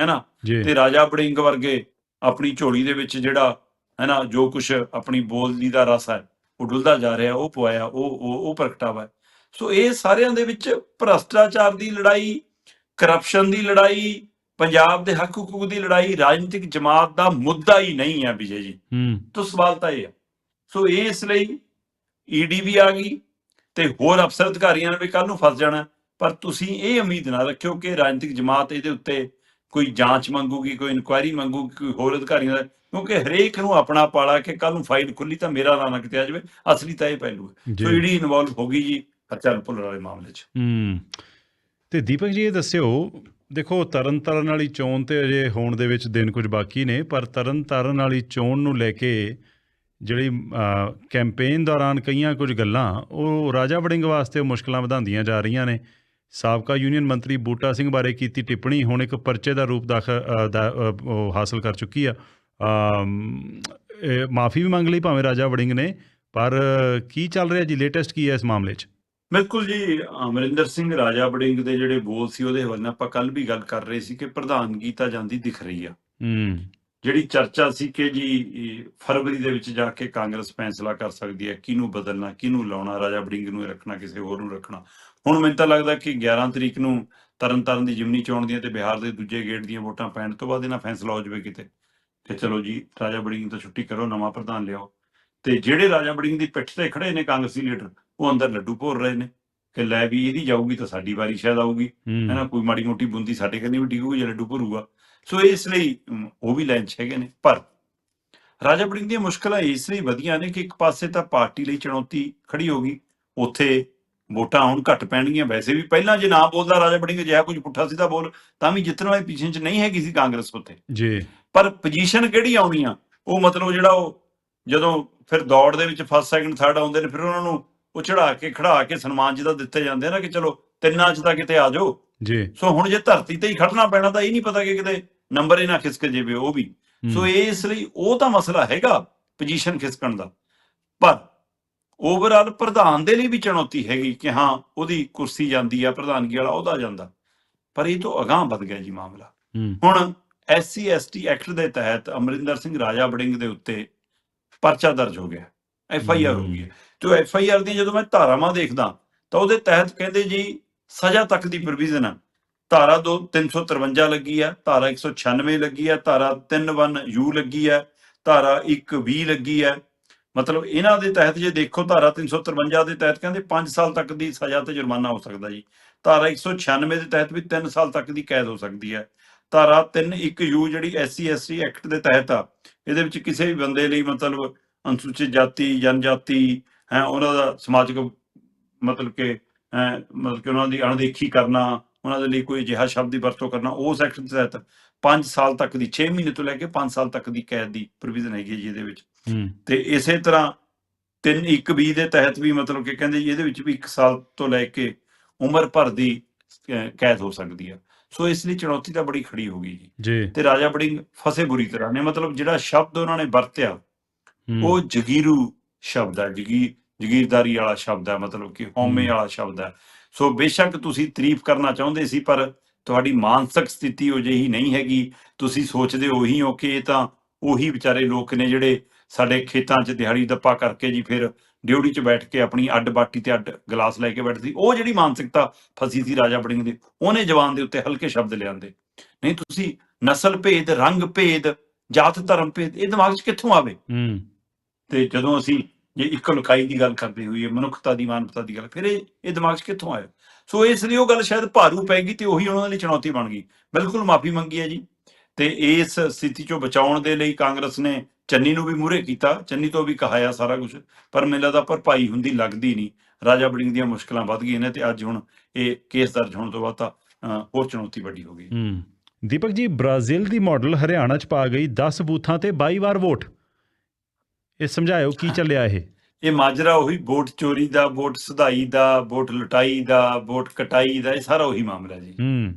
ਹੈ ਨਾ? ਜੀ। ਤੇ ਰਾਜਾ ਬੜਿੰਗ ਵਰਗੇ ਆਪਣੀ ਝੋਲੀ ਦੇ ਵਿੱਚ ਜਿਹੜਾ ਹੈ ਨਾ ਜੋ ਕੁਝ ਆਪਣੀ ਬੋਲਦੀ ਦਾ ਰਸ ਹੈ ਉਹ ਡੁੱਲਦਾ ਜਾ ਰਿਹਾ ਉਹ ਪਵਾਇਆ ਉਹ ਉਹ ਉਹ ਪ੍ਰਗਟਾਵਾ। ਸੋ ਇਹ ਸਾਰਿਆਂ ਦੇ ਵਿੱਚ ਭ੍ਰਸ਼ਟਾਚਾਰ ਦੀ ਲੜਾਈ ਕਰਪਸ਼ਨ ਦੀ ਲੜਾਈ ਪੰਜਾਬ ਦੇ ਹੱਕ ਹਕੂਕ ਦੀ ਲੜਾਈ ਰਾਜਨੀਤਿਕ ਜਮਾਤ ਦਾ ਮੁੱਦਾ ਹੀ ਨਹੀਂ ਹੈ ਵਿਜੇ ਜੀ। ਤੋਂ ਸਵਾਲ ਤਾਂ ਇਹ ਹੈ। ਸੋ ਇਸ ਲਈ ਈਡੀ ਵੀ ਆ ਗਈ ਤੇ ਹੋਰ ਅਫਸਰ ਅਧਿਕਾਰੀਆਂ ਨੇ ਵੀ ਕੱਲ ਨੂੰ ਫਸ ਜਾਣਾ ਪਰ ਤੁਸੀਂ ਇਹ ਉਮੀਦ ਨਾ ਰੱਖਿਓ ਕਿ ਰਾਜਨੀਤਿਕ ਜਮਾਤ ਇਹਦੇ ਉੱਤੇ ਕੋਈ ਜਾਂਚ ਮੰਗੂਗੀ ਕੋਈ ਇਨਕੁਆਇਰੀ ਮੰਗੂਗੀ ਕੋਈ ਹੋਰ ਅਧਿਕਾਰੀਆਂ ਦਾ ਕਿਉਂਕਿ ਹਰੇਕ ਨੂੰ ਆਪਣਾ ਪਾਲਾ ਕਿ ਕੱਲ ਨੂੰ ਫਾਈਲ ਖੁੱਲੀ ਤਾਂ ਮੇਰਾ ਨਾਂ ਨਾ ਕਿਤੇ ਆ ਜਾਵੇ ਅਸਲੀ ਤਾਂ ਇਹ ਪਹਿਲੂ ਹੈ। ਸੋ ਈਡੀ ਇਨਵੋਲਵ ਹੋ ਗਈ ਜੀ ਹਰਚਰਨ ਭੁੱਲਰ ਵਾਲੇ ਮਾਮਲੇ 'ਚ। ਹੂੰ। ਤੇ ਦੀਪਕ ਜੀ ਇਹ ਦੱਸਿਓ ਦੇਖੋ ਤਰਨ ਤਾਰਨ ਵਾਲੀ ਚੋਣ ਤੇ ਅਜੇ ਹੋਣ ਦੇ ਵਿੱਚ ਦਿਨ ਕੁਝ ਬਾਕੀ ਨੇ ਪਰ ਤਰਨ ਤਾਰਨ ਵਾਲੀ ਚੋਣ ਨੂੰ ਲੈ ਕੇ ਜਿਹੜੀ ਕੈਂਪੇਨ ਦੌਰਾਨ ਕਈਆਂ ਕੁਝ ਗੱਲਾਂ ਉਹ ਰਾਜਾ ਵੜਿੰਗ ਵਾਸਤੇ ਮੁਸ਼ਕਲਾਂ ਵਧਾਉਂਦੀਆਂ ਜਾ ਰਹੀਆਂ ਨੇ। ਸਾਬਕਾ ਯੂਨੀਅਨ ਮੰਤਰੀ ਬੂਟਾ ਸਿੰਘ ਬਾਰੇ ਕੀਤੀ ਟਿੱਪਣੀ ਹੁਣ ਇੱਕ ਪਰਚੇ ਦਾ ਰੂਪ ਦਾਖਲ ਹਾਸਲ ਕਰ ਚੁੱਕੀ ਆ। ਮਾਫੀ ਵੀ ਮੰਗ ਲਈ ਭਾਵੇਂ ਰਾਜਾ ਵੜਿੰਗ ਨੇ ਪਰ ਕੀ ਚੱਲ ਰਿਹਾ ਜੀ? ਲੇਟੈਸਟ ਕੀ ਹੈ ਇਸ ਮਾਮਲੇ 'ਚ? ਬਿਲਕੁਲ ਜੀ ਅਮਰਿੰਦਰ ਸਿੰਘ ਰਾਜਾ ਬੜਿੰਗ ਦੇ ਜਿਹੜੇ ਬੋਲ ਸੀ ਉਹਦੇ ਹਵਾਲੇ ਨਾਲ ਆਪਾਂ ਕੱਲ ਵੀ ਗੱਲ ਕਰ ਰਹੇ ਸੀ ਕਿ ਪ੍ਰਧਾਨਗੀ ਤਾਂ ਜਾਂਦੀ ਦਿਖ ਰਹੀ ਆ। ਹੂੰ। ਜਿਹੜੀ ਚਰਚਾ ਸੀ ਕਿ ਜੀ ਫਰਵਰੀ ਦੇ ਵਿੱਚ ਜਾ ਕੇ ਕਾਂਗਰਸ ਫੈਸਲਾ ਕਰ ਸਕਦੀ ਹੈ ਕਿਹਨੂੰ ਬਦਲਣਾ ਕਿਹਨੂੰ ਲਾਉਣਾ ਰਾਜਾ ਬੜਿੰਗ ਨੂੰ ਰੱਖਣਾ ਕਿਸੇ ਹੋਰ ਨੂੰ ਰੱਖਣਾ। ਹੁਣ ਮੈਨੂੰ ਤਾਂ ਲੱਗਦਾ ਕਿ 11 ਤਰੀਕ ਨੂੰ ਤਰਨਤਾਰਨ ਦੀ ਜਿਮਨੀ ਚੋਣ ਦੀਆਂ ਤੇ ਬਿਹਾਰ ਦੇ ਦੂਜੇ ਗੇੜ ਦੀਆਂ ਵੋਟਾਂ ਪੈਣ ਤੋਂ ਬਾਅਦ ਇਹਨਾਂ ਫੈਸਲਾ ਹੋ ਜਾਵੇ ਕਿਤੇ। ਕਿ ਚਲੋ ਜੀ ਰਾਜਾ ਬੜਿੰਗ ਤੋਂ ਛੁੱਟੀ ਕਰੋ ਨਵਾਂ ਪ੍ਰਧਾਨ ਲਿਆਓ। ਤੇ ਜਿਹੜੇ ਰਾਜਾ ਬੜਿੰਗ ਦੀ ਪਿੱਠ ਤੇ ਖੜੇ ਨੇ ਕਾਂਗਰਸੀ ਲੀਡਰ ਉਹ ਅੰਦਰ ਲੱਡੂ ਭੋਰ ਰਹੇ ਨੇ ਕਿ ਲੈ ਵੀ ਇਹਦੀ ਜਾਊਗੀ ਤਾਂ ਸਾਡੀ ਵਾਰੀ ਸ਼ਾਇਦ ਆਊਗੀ। ਹੈ। ਨਾ ਹੂੰ ਕੋਈ ਮਾੜੀ ਮੋਟੀ ਬੁੰਦੀ ਸਾਡੇ ਕੰਨੀ ਵੀ ਡਿੱਗੂਗੀ ਜਾਂ ਲੱਡੂ ਭਰੂਗਾ। ਸੋ ਇਸ ਲਈ ਉਹ ਵੀ ਲਾਈਨ 'ਚ ਹੈਗੇ ਨੇ। ਪਰ ਰਾਜਾ ਬੜਿੰਗ ਦੀਆਂ ਮੁਸ਼ਕਲਾਂ ਇਸ ਲਈ ਵਧੀਆਂ ਨੇ ਕਿ ਇੱਕ ਪਾਸੇ ਤਾਂ ਪਾਰਟੀ ਲਈ ਚੁਣੌਤੀ ਖੜੀ ਹੋ ਗਈ। ਉੱਥੇ ਵੋਟਾਂ ਹੁਣ ਘੱਟ ਪੈਣਗੀਆਂ। ਵੈਸੇ ਵੀ ਪਹਿਲਾਂ ਜੇ ਨਾ ਬੋਲਦਾ ਰਾਜਾ ਬੜਿੰਗ ਜਿਹਾ ਕੁਝ ਪੁੱਠਾ ਸਿੱਧਾ ਬੋਲ ਤਾਂ ਵੀ ਜਿੱਤਣ ਵਾਲੀ ਪੋਜੀਸ਼ਨ 'ਚ ਨਹੀਂ ਹੈਗੀ ਸੀ ਕਾਂਗਰਸ ਉੱਥੇ। ਜੀ। ਪਰ ਪੋਜੀਸ਼ਨ ਕਿਹੜੀ ਆਉਣੀ ਆ? ਉਹ ਮਤਲਬ ਜਿਹੜਾ ਉਹ ਜਦੋਂ ਫਿਰ ਦੌੜ ਦੇ ਵਿੱਚ ਫਸਟ ਸੈਕੰਡ ਥਰਡ ਆਉਂਦੇ ਨੇ ਫਿਰ ਉਹਨਾਂ ਨੂੰ ਉਹ ਚੜਾ ਕੇ ਖੜਾ ਕੇ ਸਨਮਾਨ ਜਿਹਦਾ ਦਿੱਤੇ ਜਾਂਦੇ ਨਾ ਕਿ ਚਲੋ ਤਿੰਨਾਂ 'ਚ ਤਾਂ ਕਿਤੇ ਆ ਜਾਓ। ਜੀ। ਸੋ ਹੁਣ ਜੇ ਧਰਤੀ ਤੇ ਹੀ ਖੜਨਾ ਪੈਣਾ ਤਾਂ ਇਹ ਨਹੀਂ ਪਤਾ ਕਿ ਕਿਤੇ ਨੰਬਰ ਹੀ ਨਾ ਖਿਸਕ ਜਾਵੇ ਉਹ ਵੀ। ਸੋ ਇਸ ਲਈ ਉਹ ਤਾਂ ਮਸਲਾ ਹੈਗਾ ਪੋਜੀਸ਼ਨ ਖਿਸਕਣ ਦਾ। ਪਰ ਓਵਰਆਲ ਪ੍ਰਧਾਨ ਦੇ ਲਈ ਵੀ ਚੁਣੌਤੀ ਹੈਗੀ ਕਿ ਹਾਂ ਉਹਦੀ ਕੁਰਸੀ ਜਾਂਦੀ ਆ ਪ੍ਰਧਾਨਗੀ ਵਾਲਾ ਉਹਦਾ ਜਾਂਦਾ। ਪਰ ਇਹ ਤੋਂ ਅਗਾਂਹ ਵੱਧ ਗਿਆ ਜੀ ਮਾਮਲਾ। ਹੁਣ ਐਸਸੀ ਐਸਟੀ ਐਕਟ ਦੇ ਤਹਿਤ ਅਮਰਿੰਦਰ ਸਿੰਘ ਰਾਜਾ ਬੜਿੰਗ ਦੇ ਉੱਤੇ ਪਰਚਾ ਦਰਜ ਹੋ ਗਿਆ ਐਫ ਆਈ ਆਰ ਹੋ ਗਈ। ਤੇ ਐਫ ਆਈ ਆਰ ਦੀ ਜਦੋਂ ਮੈਂ ਧਾਰਾਵਾਂ ਦੇਖਦਾ ਤਾਂ ਉਹਦੇ ਤਹਿਤ ਕਹਿੰਦੇ ਜੀ ਸਜ਼ਾ ਤੱਕ ਦੀ ਪ੍ਰੋਵੀਜ਼ਨ ਆ। ਧਾਰਾ 2 353 ਲੱਗੀ ਆ ਧਾਰਾ 196 ਲੱਗੀ ਆ ਧਾਰਾ 31 ਯੂ ਲੱਗੀ ਆ ਧਾਰਾ 120 ਲੱਗੀ ਆ। ਮਤਲਬ ਇਹਨਾਂ ਦੇ ਤਹਿਤ ਜੇ ਦੇਖੋ ਧਾਰਾ 353 ਦੇ ਤਹਿਤ ਕਹਿੰਦੇ 5 ਸਾਲ ਤੱਕ ਦੀ ਸਜ਼ਾ ਤੇ ਜੁਰਮਾਨਾ ਹੋ ਸਕਦਾ ਜੀ। ਧਾਰਾ 196 ਦੇ ਤਹਿਤ ਵੀ 3 ਸਾਲ ਤੱਕ ਦੀ ਕੈਦ ਹੋ ਸਕਦੀ ਹੈ ਧਾਰਾ 31 ਯੂ ਜਿਹੜੀ ਐਸਸੀ ਐਸਟੀ ਐਕਟ ਦੇ ਤਹਿਤ ਆ ਇਹਦੇ ਵਿੱਚ ਕਿਸੇ ਵੀ ਬੰਦੇ ਲਈ ਮਤਲਬ ਅਨੁਸੂਚਿਤ ਜਾਤੀ ਜਨਜਾਤੀ ਹੈ ਉਹਨਾਂ ਦਾ ਸਮਾਜਿਕ ਮਤਲਬ ਕਿ ਮਤਲਬ ਕਿ ਉਹਨਾਂ ਦੀ ਅਣਦੇਖੀ ਕਰਨਾ ਉਹਨਾਂ ਦੇ ਲਈ ਕੋਈ ਅਜਿਹਾ ਸ਼ਬਦ ਦੀ ਵਰਤੋਂ ਕਰਨਾ ਉਸ ਐਕਟ ਦੇ ਤਹਿਤ 5 ਸਾਲ ਤੱਕ ਦੀ 6 ਮਹੀਨੇ ਤੋਂ ਲੈ ਕੇ 5 ਸਾਲ ਤੱਕ ਦੀ ਕੈਦ ਦੀ ਪ੍ਰੋਵੀਜ਼ਨ ਹੈਗੀ ਜੀ ਇਹਦੇ ਵਿੱਚ। ਤੇ ਇਸੇ ਤਰ੍ਹਾਂ 3 1 20 ਦੇ ਤਹਿਤ ਵੀ ਮਤਲਬ ਕਿ ਕਹਿੰਦੇ ਜੀ ਇਹਦੇ ਵਿੱਚ ਵੀ 1 ਸਾਲ ਤੋਂ ਲੈ ਕੇ ਉਮਰ ਭਰ ਦੀ ਕੈਦ ਹੋ ਸਕਦੀ ਹੈ ਸੋ ਇਸ ਲਈ ਚੁਣੌਤੀ ਤਾਂ ਬੜੀ ਖੜੀ ਹੋ ਗਈ ਜੀ। ਤੇ ਰਾਜਾ ਬੜਿੰਗ ਫਸੇ ਬੁਰੀ ਤਰ੍ਹਾਂ ਨੇ ਮਤਲਬ ਜਿਹੜਾ ਸ਼ਬਦ ਉਹਨਾਂ ਨੇ ਵਰਤਿਆ ਉਹ ਜਗੀਰੂ ਸ਼ਬਦ ਹੈ ਜਗੀ ਜਗੀਰਦਾਰੀ ਵਾਲਾ ਸ਼ਬਦ ਹੈ ਮਤਲਬ ਕਿ ਹਉਮੈ ਹਮ। ਵਾਲਾ ਸ਼ਬਦ ਹੈ। ਸੋ ਬੇਸ਼ੱਕ ਤੁਸੀਂ ਤਾਰੀਫ ਕਰਨਾ ਚਾਹੁੰਦੇ ਸੀ ਪਰ ਤੁਹਾਡੀ ਮਾਨਸਿਕ ਸਥਿਤੀ ਉਹ ਜਿਹੀ ਨਹੀਂ ਹੈਗੀ। ਤੁਸੀਂ ਸੋਚਦੇ ਉਹੀ ਹੋ ਕਿ ਇਹ ਤਾਂ ਉਹੀ ਵਿਚਾਰੇ ਲੋਕ ਨੇ ਜਿਹੜੇ ਸਾਡੇ ਖੇਤਾਂ 'ਚ ਦਿਹਾੜੀ ਦੱਪਾ ਕਰਕੇ ਜੀ ਫਿਰ ਡਿਊਟੀ 'ਚ ਬੈਠ ਕੇ ਆਪਣੀ ਅੱਡ ਬਾਟੀ ਤੇ ਅੱਡ ਗਲਾਸ ਲੈ ਕੇ ਬੈਠਦੀ ਉਹ ਜਿਹੜੀ ਮਾਨਸਿਕਤਾ ਫਸੀ ਸੀ ਰਾਜਾ ਬੜਿੰਗ ਦੀ ਉਹਨੇ ਜਵਾਨ ਦੇ ਉੱਤੇ ਹਲਕੇ ਸ਼ਬਦ ਲਿਆਂਦੇ। ਨਹੀਂ ਤੁਸੀਂ ਨਸਲ ਭੇਦ ਰੰਗ ਭੇਦ ਜਾਤ ਧਰਮ ਭੇਦ ਇਹ ਦਿਮਾਗ 'ਚ ਕਿੱਥੋਂ ਆਵੇ? ਹੂੰ। ਤੇ ਜਦੋਂ ਅਸੀਂ ਜੇ ਇੱਕ ਲੁਕਾਈ ਦੀ ਗੱਲ ਕਰਦੇ ਹੋਈਏ ਮਨੁੱਖਤਾ ਦੀ ਮਾਨਵਤਾ ਦੀ ਗੱਲ ਫਿਰ ਇਹ ਇਹ ਦਿਮਾਗ 'ਚ ਕਿੱਥੋਂ ਆਇਆ? ਸੋ ਇਸ ਲਈ ਉਹ ਗੱਲ ਸ਼ਾਇਦ ਭਾਰੂ ਪੈ ਗਈ ਤੇ ਉਹੀ ਉਹਨਾਂ ਲਈ ਚੁਣੌਤੀ ਬਣ ਗਈ। ਬਿਲਕੁਲ ਮਾਫੀ ਮੰਗੀ ਹੈ ਜੀ। ਤੇ ਇਸ ਸਥਿਤੀ 'ਚੋਂ ਬਚਾਉਣ ਦੇ ਲਈ ਕਾਂਗਰਸ ਨੇ ਚੰਨੀ ਨੂੰ ਵੀ ਮੂਹਰੇ ਕੀਤਾ ਚੰਨੀ ਤੋਂ ਵੀ ਕਹਾਇਆ ਸਾਰਾ ਕੁਝ ਪਰ ਮੈਨੂੰ ਲੱਗਦਾ ਭਰਪਾਈ ਹੁੰਦੀ ਲੱਗਦੀ ਨਹੀਂ। ਰਾਜਾ ਬੜਿੰਗ ਦੀਆਂ ਮੁਸ਼ਕਲਾਂ ਵੱਧ ਗਈਆਂ ਨੇ ਤੇ ਅੱਜ ਹੁਣ ਇਹ ਕੇਸ ਦਰਜ ਹੋਣ ਤੋਂ ਬਾਅਦ ਤਾਂ ਹੋਰ ਚੁਣੌਤੀ ਵੱਡੀ ਹੋ ਗਈ। ਹੂੰ। ਦੀਪਕ ਜੀ ਬ੍ਰਾਜ਼ੀਲ ਦੀ ਮਾਡਲ ਹਰਿਆਣਾ ਚ ਪਾ ਗਈ 10 ਬੂਥਾਂ ਤੇ 22 ਵਾਰ ਵੋਟ। ਇਹ ਸਮਝਾਇਓ ਕੀ ਚੱਲਿਆ ਇਹ? ਇਹ ਮਾਜਰਾ ਉਹੀ ਵੋਟ ਚੋਰੀ ਦਾ ਵੋਟ ਸੁਧਾਈ ਦਾ ਵੋਟ ਲੁਟਾਈ ਦਾ ਵੋਟ ਕਟਾਈ ਦਾ ਇਹ ਸਾਰਾ ਉਹੀ ਮਾਮਲਾ ਜੀ। ਹੂੰ।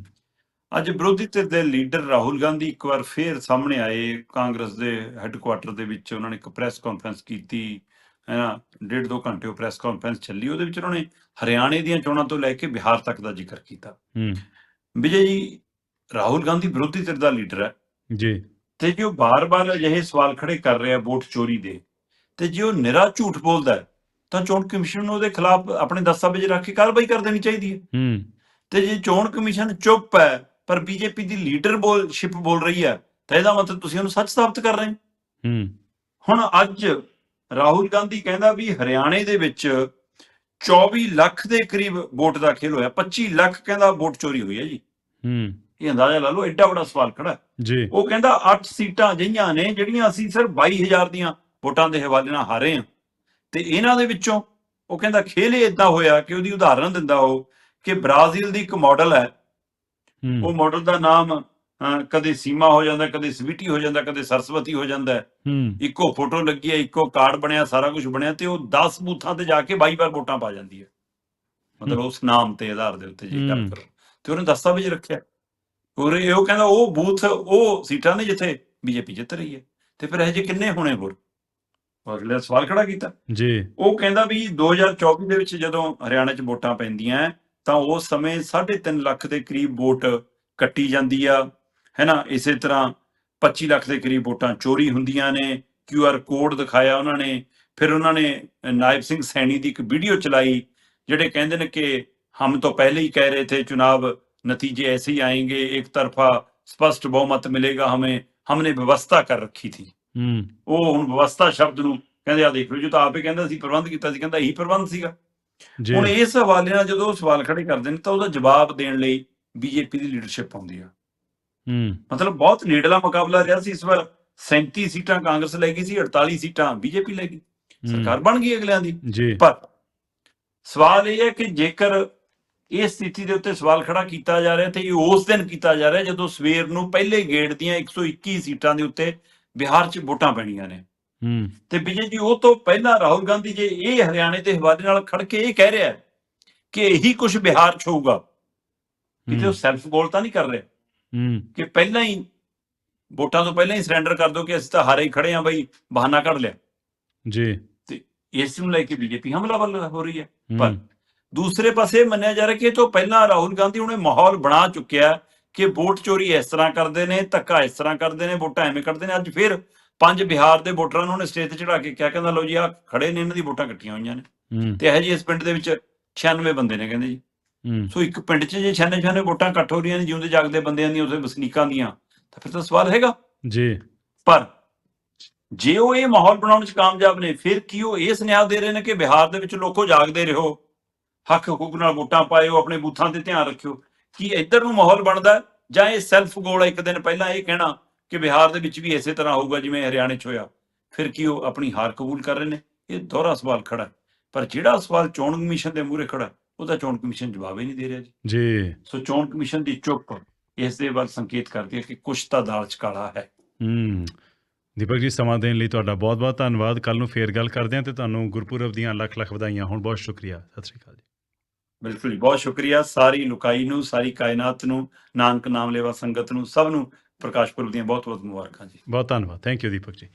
ਅੱਜ ਵਿਰੋਧੀ ਧਿਰ ਦੇ ਲੀਡਰ ਰਾਹੁਲ ਗਾਂਧੀ ਇੱਕ ਵਾਰ ਫੇਰ ਸਾਹਮਣੇ ਆਏ। ਕਾਂਗਰਸ ਦੇ ਹੈੱਡਕੁਆਟਰ ਦੇ ਵਿੱਚ ਉਹਨਾਂ ਨੇ ਇੱਕ ਪ੍ਰੈਸ ਕਾਨਫਰੰਸ ਕੀਤੀ ਹੈ ਨਾ? ਡੇਢ ਦੋ ਘੰਟੇ ਉਹ ਪ੍ਰੈਸ ਕਾਨਫਰੰਸ ਚੱਲੀ। ਉਹਦੇ ਵਿੱਚ ਉਹਨਾਂ ਨੇ ਹਰਿਆਣੇ ਦੀਆਂ ਚੋਣਾਂ ਤੋਂ ਲੈ ਕੇ ਬਿਹਾਰ ਤੱਕ ਦਾ ਜ਼ਿਕਰ ਕੀਤਾ। ਹੂੰ। ਵਿਜੇ ਜੀ ਰਾਹੁਲ ਗਾਂਧੀ ਵਿਰੋਧੀ ਧਿਰ ਦਾ ਲੀਡਰ ਹੈ। ਜੀ। ਤੇ ਜੇ ਉਹ ਬਾਰ-ਬਾਰ ਅਜਿਹੇ ਸਵਾਲ ਖੜੇ ਕਰ ਰਿਹਾ ਵੋਟ ਚੋਰੀ ਦੇ ਤੇ ਜੇ ਉਹ ਨਿਰਾ ਝੂਠ ਬੋਲਦਾ ਤਾਂ ਚੋਣ ਕਮਿਸ਼ਨ ਨੂੰ ਉਹਦੇ ਖਿਲਾਫ ਆਪਣੇ ਦਸਤਾਵੇਜ਼ ਰੱਖ ਕੇ ਕਾਰਵਾਈ ਕਰ ਦੇਣੀ ਚਾਹੀਦੀ ਹੈ। ਹੂੰ। ਤੇ ਜੇ ਚੋਣ ਕਮਿਸ਼ਨ ਚੁੱਪ ਹੈ ਪਰ ਬੀਜੇਪੀ ਦੀ ਲੀਡਰ ਬੋਲ ਸ਼ਿਪ ਬੋਲ ਰਹੀ ਹੈ ਤਾਂ ਇਹਦਾ ਮਤਲਬ ਤੁਸੀਂ ਉਹਨੂੰ ਸੱਚ ਸਾਬਤ ਕਰ ਰਹੇ ਹੋ? ਹੂੰ। ਹੁਣ ਅੱਜ ਰਾਹੁਲ ਗਾਂਧੀ ਕਹਿੰਦਾ ਵੀ ਹਰਿਆਣੇ ਦੇ ਵਿੱਚ 24 ਲੱਖ ਦੇ ਕਰੀਬ ਵੋਟ ਦਾ ਖੇਲ ਹੋਇਆ 25 ਲੱਖ ਕਹਿੰਦਾ ਵੋਟ ਚੋਰੀ ਹੋਈ ਹੈ ਜੀ। ਹੂੰ। ਇਹ ਅੰਦਾਜ਼ਾ ਲਾ ਲਓ ਐਡਾ ਵੱਡਾ ਸਵਾਲ ਖੜਾ। ਜੀ। ਉਹ ਕਹਿੰਦਾ 8 ਸੀਟਾਂ ਅਜਿਹੀਆਂ ਨੇ ਜਿਹੜੀਆਂ ਅਸੀਂ ਸਿਰਫ 22000 ਦੀਆਂ ਵੋਟਾਂ ਦੇ ਹਵਾਲੇ ਨਾਲ ਹਾਰੇ ਹਾਂ। ਤੇ ਇਹਨਾਂ ਦੇ ਵਿੱਚੋਂ ਉਹ ਕਹਿੰਦਾ ਖੇਲ ਇਹ ਇਦਾਂ ਹੋਇਆ ਕਿ ਉਹਦੀ ਉਦਾਹਰਨ ਦਿੰਦਾ ਉਹ ਕਿ ਬ੍ਰਾਜ਼ੀਲ ਦੀ ਇੱਕ ਮਾਡਲ ਹੈ ਉਹ ਮਾਡਲ ਦਾ ਨਾਮ ਕਦੇ ਸੀਮਾ ਹੋ ਜਾਂਦਾ ਕਦੇ ਸਵੀਟੀ ਹੋ ਜਾਂਦਾ ਕਦੇ ਸਰਸਵਤੀ ਹੋ ਜਾਂਦਾ ਇੱਕੋ ਫੋਟੋ ਲੱਗੀ ਹੈ ਇੱਕੋ ਕਾਰਡ ਬਣਿਆ ਸਾਰਾ ਕੁਝ ਬਣਿਆ ਤੇ ਉਹ 10 ਬੂਥਾਂ ਤੇ ਜਾ ਕੇ 22 ਵਾਰ ਵੋਟਾਂ ਪਾ ਜਾਂਦੀ ਹੈ। ਮਤਲਬ ਉਸ ਨਾਮ ਤੇ ਆਧਾਰ ਦੇ ਉੱਤੇ ਜੇ ਗੱਲ। ਕਰੋ। ਤੇ ਉਹਨੇ ਦਸਤਾਵੇਜ਼ ਰੱਖਿਆ। ਔਰ ਇਹ ਉਹ ਕਹਿੰਦਾ ਉਹ ਬੂਥ ਉਹ ਸੀਟਾਂ ਨੇ ਜਿੱਥੇ ਬੀਜੇਪੀ ਜਿੱਤ ਰਹੀ ਹੈ। ਤੇ ਫਿਰ ਇਹ ਜੇ ਕਿੰਨੇ ਹੋਣੇ ਹੋਰ? ਅਗਲਾ ਸਵਾਲ ਖੜਾ ਕੀਤਾ। ਜੀ। ਉਹ ਕਹਿੰਦਾ ਵੀ 2024 ਦੇ ਵਿੱਚ ਜਦੋਂ ਹਰਿਆਣਾ 'ਚ ਵੋਟਾਂ ਪੈਂਦੀਆਂ ਤਾਂ ਉਸ ਸਮੇਂ 3.5 ਲੱਖ ਦੇ ਕਰੀਬ ਵੋਟ ਕੱਟੀ ਜਾਂਦੀ ਆ। ਹੈਨਾ ਇਸੇ ਤਰ੍ਹਾਂ 25 ਲੱਖ ਦੇ ਕਰੀਬ ਵੋਟਾਂ ਚੋਰੀ ਹੁੰਦੀਆਂ ਨੇ। ਕਿਊ ਆਰ ਕੋਡ ਦਿਖਾਇਆ ਉਹਨਾਂ ਨੇ। ਫਿਰ ਉਹਨਾਂ ਨੇ ਨਾਇਬ ਸਿੰਘ ਸੈਣੀ ਦੀ ਇੱਕ ਵੀਡੀਓ ਚਲਾਈ ਜਿਹੜੇ ਕਹਿੰਦੇ ਨੇ ਕਿ ਹਮ ਤੋਂ ਪਹਿਲੇ ਹੀ ਕਹਿ ਰਹੇ ਥੇ ਚੁਣਾਵ ਨਤੀਜੇ ਐਸੇ ਹੀ ਆएंगे ਇੱਕ ਤਰਫਾ ਸਪਸ਼ਟ ਬਹੁਮਤ ਮਿਲੇਗਾ ਹਮੇ। ਹਮਨੇ ਵਿਵਸਥਾ ਕਰ ਰੱਖੀ ਥੀ। ਹੂੰ। ਉਹ ਹੁਣ ਵਿਵਸਥਾ ਸ਼ਬਦ ਨੂੰ ਕਹਿੰਦੇ ਆ ਦੇਖ ਲਓ ਜੋ ਤਾਂ ਆਪੇ ਕਹਿੰਦਾ ਸੀ ਪ੍ਰਬੰਧ ਕੀਤਾ ਸੀ ਕਹਿੰਦਾ ਇਹੀ ਪ੍ਰਬੰਧ ਸੀਗਾ। ਹੁਣ ਇਸ ਹਵਾਲੇ ਨਾਲ ਜਦੋਂ ਸਵਾਲ ਖੜੇ ਕਰਦੇ ਨੇ ਤਾਂ ਉਹਦਾ ਜਵਾਬ ਦੇਣ ਲਈ ਬੀਜੇਪੀ ਦੀ ਲੀਡਰਸ਼ਿਪ ਆਉਂਦੀ ਆ। ਹੂੰ। ਮਤਲਬ ਬਹੁਤ ਨੇੜਲਾ ਮੁਕਾਬਲਾ ਰਿਹਾ ਸੀ ਇਸ ਵਾਰ। 37 ਸੀਟਾਂ ਕਾਂਗਰਸ ਲੈ ਗਈ ਸੀ 48 ਸੀਟਾਂ ਬੀਜੇਪੀ ਲੈ ਗਈ। ਸਰਕਾਰ ਬਣ ਗਈ ਅਗਲਿਆਂ ਦੀ। ਪਰ ਸਵਾਲ ਇਹ ਹੈ ਕਿ ਜੇਕਰ ਇਸ ਸਥਿਤੀ ਦੇ ਉੱਤੇ ਸਵਾਲ ਖੜਾ ਕੀਤਾ ਜਾ ਰਿਹਾ ਤੇ ਇਹ ਉਸ ਦਿਨ ਕੀਤਾ ਜਾ ਰਿਹਾ ਜਦੋਂ ਸਵੇਰ ਨੂੰ ਪਹਿਲੇ ਗੇੜ ਦੀਆਂ 121 ਸੀਟਾਂ ਦੇ ਉੱਤੇ ਬਿਹਾਰ 'ਚ ਵੋਟਾਂ ਪੈਣੀਆਂ ਨੇ। ਹੂੰ। ਤੇ ਵਿਜੇ ਜੀ ਉਹ ਤੋਂ ਪਹਿਲਾਂ ਰਾਹੁਲ ਗਾਂਧੀ ਜੇ ਇਹ ਹਰਿਆਣੇ ਦੇ ਹਵਾਲੇ ਨਾਲ ਖੜ ਕੇ ਇਹ ਕਹਿ ਰਿਹਾ ਹੈ ਕਿ ਇਹੀ ਕੁਝ ਬਿਹਾਰ 'ਚ ਹੋਊਗਾ ਕਿਤੇ ਉਹ ਸੈਲਫ ਗੋਲ ਤਾਂ ਨਹੀਂ ਕਰ ਰਿਹਾ? ਹੂੰ। ਕਿ ਪਹਿਲਾਂ ਹੀ ਵੋਟਾਂ ਤੋਂ ਪਹਿਲਾਂ ਹੀ ਸਰੈਂਡਰ ਕਰ ਦੋ ਕਿ ਅਸੀਂ ਤਾਂ ਹਾਰੇ ਹੀ ਖੜੇ ਆ ਬਈ ਬਹਾਨਾ ਕੱਢ ਲਿਆ। ਜੀ। ਇਸ ਨੂੰ ਲੈ ਕੇ ਬੀਜੇਪੀ ਹਮਲਾਵਰ ਹੋ ਰਹੀ ਹੈ। ਪਰ ਦੂਸਰੇ ਪਾਸੇ ਮੰਨਿਆ ਜਾ ਰਿਹਾ ਕਿ ਇਹ ਤੋਂ ਪਹਿਲਾਂ ਰਾਹੁਲ ਗਾਂਧੀ ਉਹਨੇ ਮਾਹੌਲ ਬਣਾ ਚੁੱਕਿਆ ਕਿ ਵੋਟ ਚੋਰੀ ਇਸ ਤਰ੍ਹਾਂ ਕਰਦੇ ਨੇ ਧੱਕਾ ਇਸ ਤਰ੍ਹਾਂ ਕਰਦੇ ਨੇ ਵੋਟਾਂ ਐਵੇਂ ਕੱਢਦੇ ਨੇ ਅੱਜ ਫਿਰ ਪੰਜ ਬਿਹਾਰ ਦੇ ਵੋਟਰਾਂ ਨੂੰ ਉਹਨੇ ਸਟੇਜ ਤੇ ਚੜਾ ਕੇ ਕਿਹਾ ਕਹਿੰਦਾ ਲਓ ਜੀ ਆ ਖੜੇ ਨੇ ਇਹਨਾਂ ਦੀ ਵੋਟਾਂ ਕੱਟੀਆਂ ਹੋਈਆਂ ਨੇ। ਤੇ ਇਹ ਜੀ ਇਸ ਪਿੰਡ ਦੇ ਵਿੱਚ 96 ਬੰਦੇ ਨੇ ਕਹਿੰਦੇ ਜੀ। ਸੋ ਇੱਕ ਪਿੰਡ 'ਚ ਜੇ 96 96 ਵੋਟਾਂ ਇਕੱਠ ਹੋ ਰਹੀਆਂ ਨੇ ਜਿਉਂਦੇ ਜਾਗਦੇ ਬੰਦਿਆਂ ਦੀਆਂ ਉਸੇ ਵਸਨੀਕਾਂ ਦੀਆਂ ਤਾਂ ਫਿਰ ਤਾਂ ਸਵਾਲ ਹੈਗਾ। ਜੀ। ਪਰ ਜੇ ਉਹ ਇਹ ਮਾਹੌਲ ਬਣਾਉਣ 'ਚ ਕਾਮਯਾਬ ਨੇ ਫਿਰ ਕੀ ਉਹ ਇਹ ਸੁਨੇਹਾ ਦੇ ਰਹੇ ਨੇ ਕਿ ਬਿਹਾਰ ਦੇ ਵਿੱਚ ਲੋਕੋ ਜਾਗਦੇ ਰਹੋ ਹੱਕ ਹਕੂਕ ਨਾਲ ਵੋਟਾਂ ਪਾਇਓ ਆਪਣੇ ਬੂਥਾਂ ਤੇ ਧਿਆਨ ਰੱਖਿਓ। ਕੀ ਇੱਧਰ ਨੂੰ ਮਾਹੌਲ ਬਣਦਾ? ਜਾਂ ਇਹ ਸੈਲਫ ਗੋਲ ਇੱਕ ਦਿਨ ਪਹਿਲਾਂ ਇਹ ਕਹਿਣਾ ਕਿ ਬਿਹਾਰ ਦੇ ਵਿੱਚ ਵੀ ਇਸੇ ਤਰ੍ਹਾਂ ਹੋਊਗਾ ਜਿਵੇਂ ਹਰਿਆਣੇ 'ਚ ਹੋਇਆ। ਫਿਰ ਕੀ ਉਹ ਆਪਣੀ ਹਾਰ ਕਬੂਲ ਕਰ ਰਹੇ ਨੇ? ਇਹ ਦੋਹਰਾ ਸਵਾਲ ਖੜਾ। ਪਰ ਜਿਹੜਾ ਸਵਾਲ ਚੋਣ ਕਮਿਸ਼ਨ ਦੇ ਮੂਹਰੇ ਖੜਾ ਉਹਦਾ ਚੋਣ ਕਮਿਸ਼ਨ ਜਵਾਬ ਹੀ ਨਹੀਂ ਦੇ ਰਿਹਾ ਜੀ। ਜੀ। ਸੋ ਚੋਣ ਕਮਿਸ਼ਨ ਦੀ ਚੁੱਪ ਇਸ ਦੇ ਵੱਲ ਸੰਕੇਤ ਕਰਦੀ ਹੈ ਕਿ ਕੁਛ ਤਾਂ ਦਾਲ 'ਚ ਕਾਲਾ ਹੈ। ਹੂੰ। ਦੀਪਕ ਜੀ ਸਮਾਂ ਦੇਣ ਲਈ ਤੁਹਾਡਾ ਬਹੁਤ-ਬਹੁਤ ਧੰਨਵਾਦ। ਕੱਲ ਨੂੰ ਫੇਰ ਗੱਲ ਕਰਦੇ ਹਾਂ ਤੇ ਤੁਹਾਨੂੰ ਗੁਰਪੁਰਬ ਦੀਆਂ ਲੱਖ-ਲੱਖ ਵਧਾਈਆਂ। ਹੁਣ ਬਹੁਤ ਸ਼ੁਕਰੀਆ। ਸਤਿ ਸ਼੍ਰੀ ਅਕਾਲ ਜੀ। ਬਿਲਕੁਲ ਬਹੁਤ ਸ਼ੁਕਰੀਆ। ਸਾਰੀ ਲੁਕਾਈ ਨੂੰ ਸਾਰੀ ਕਾਇਨਾਤ ਨੂੰ ਨਾਨਕ ਨਾਮ ਲੈਵਾ ਸੰਗਤ ਨੂੰ ਸਭ ਨੂੰ ਪ੍ਰਕਾਸ਼ ਪੁਰਬ ਦੀਆਂ ਬਹੁਤ ਬਹੁਤ ਮੁਬਾਰਕਾਂ ਜੀ। ਬਹੁਤ ਧੰਨਵਾਦ। ਥੈਂਕ ਯੂ ਦੀਪਕ ਜੀ।